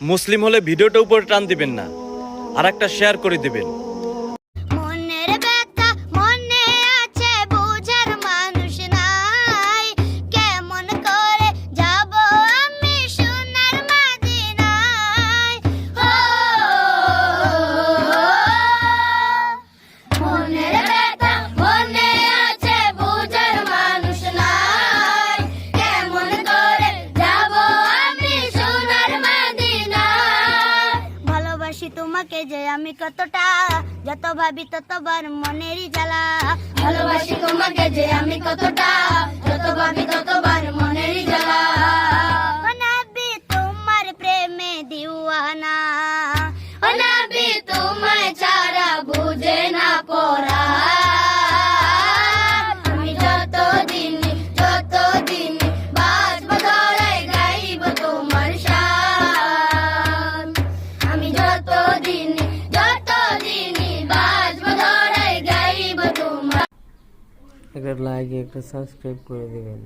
মুসলিম হলে ভিডিওটা উপরে টান দিবেন না। আর একটা শেয়ার করে দিবেন। ভালোবাসি তোমাকে যে আমি কতটা। যত ভাবি ততবার মনেরই জ্বালা। ভালোবাসি তোমাকে যে আমি কতটা। একটা লাইক একটা সাবস্ক্রাইব করে দিবেন